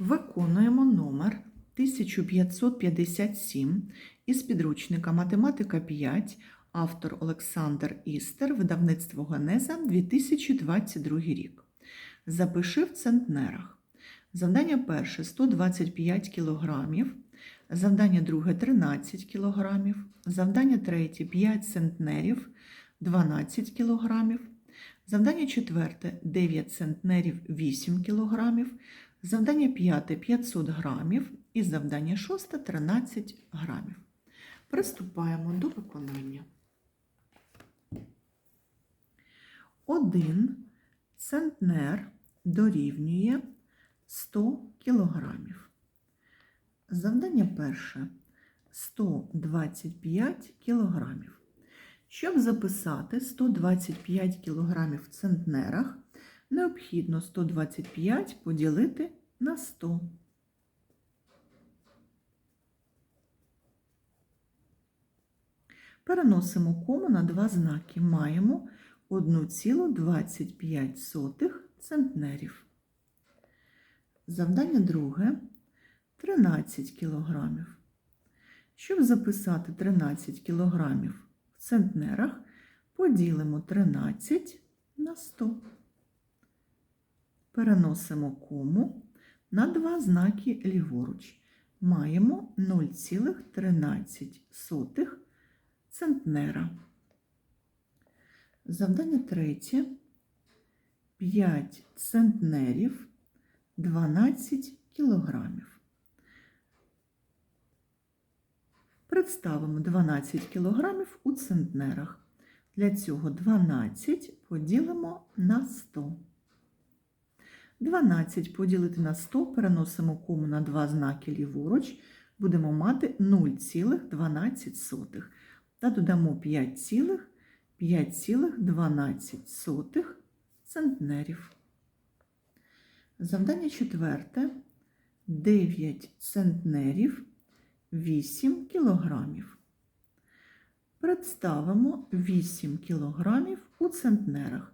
Виконуємо номер 1557 із підручника Математика 5, автор Олександр Істер, видавництво Генеза 2022 рік. Запиши в центнерах. Завдання перше 125 кг, завдання друге 13 кг, завдання третє 5 центнерів 12 кг, завдання четверте 9 центнерів 8 кг, Завдання п'яте 500 грамів і завдання шосте 13 грамів. Приступаємо до виконання. Один центнер дорівнює 100 кілограмів. Завдання перше 125 кілограмів. Щоб записати 125 кілограмів в центнерах, необхідно 125 поділити на 100. Переносимо кому на два знаки. Маємо 1,25 центнерів. Завдання друге 13 кілограмів. Щоб записати 13 кілограмів в центнерах, поділимо 13 на 100 переносимо кому на два знаки ліворуч. Маємо 0,13 центнера. Завдання третє. 5 центнерів 12 кілограмів. Представимо 12 кілограмів у центнерах. Для цього 12 поділимо на 100. 12 поділити на 100, переносимо кому на два знаки ліворуч, будемо мати 0,12 та додамо 5,5,12 центнерів. Завдання четверте. 9 центнерів 8 кілограмів. Представимо 8 кілограмів у центнерах.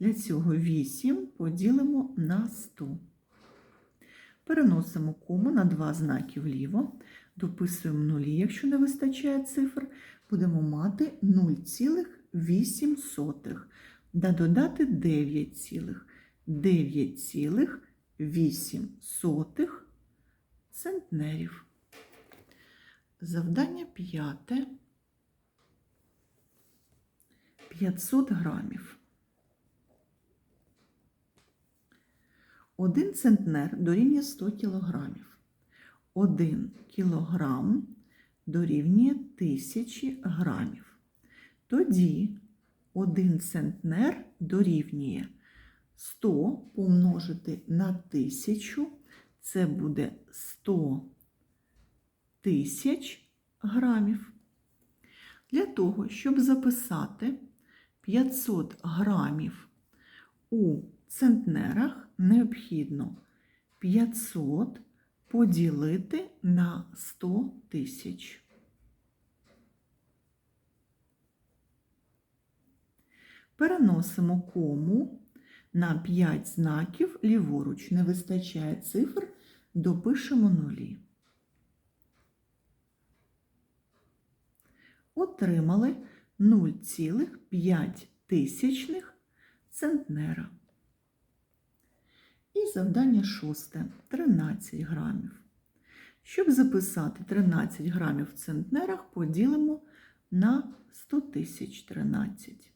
Для цього 8 поділимо на 100. Переносимо кому на два знаки вліво, дописуємо нулі, якщо не вистачає цифр, будемо мати 0,8 да додати 9,9,8 центнерів. Завдання п'яте 500 грамів. Один центнер дорівнює 100 кілограмів. Один кілограм дорівнює 1000 грамів. Тоді один центнер дорівнює 100 помножити на 1000, це буде 100 тисяч грамів. Для того, щоб записати 500 грамів у центнерах необхідно 500 поділити на 100 тисяч. Переносимо кому на 5 знаків ліворуч. Не вистачає цифр, допишемо нулі. Отримали 0,5 тисячних центнера. І завдання шосте 13 грамів. Щоб записати 13 грамів в центнерах, поділимо на 100 тисяч 13.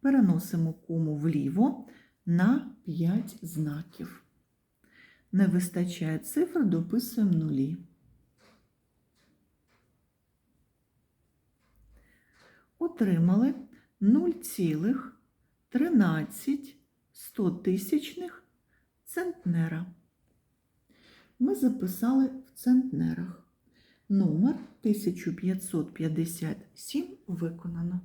Переносимо кому вліво на 5 знаків. Не вистачає цифр, дописуємо нулі. Отримали 0,13 тисячних центнера. Ми записали в центнерах. Номер 1557 виконано.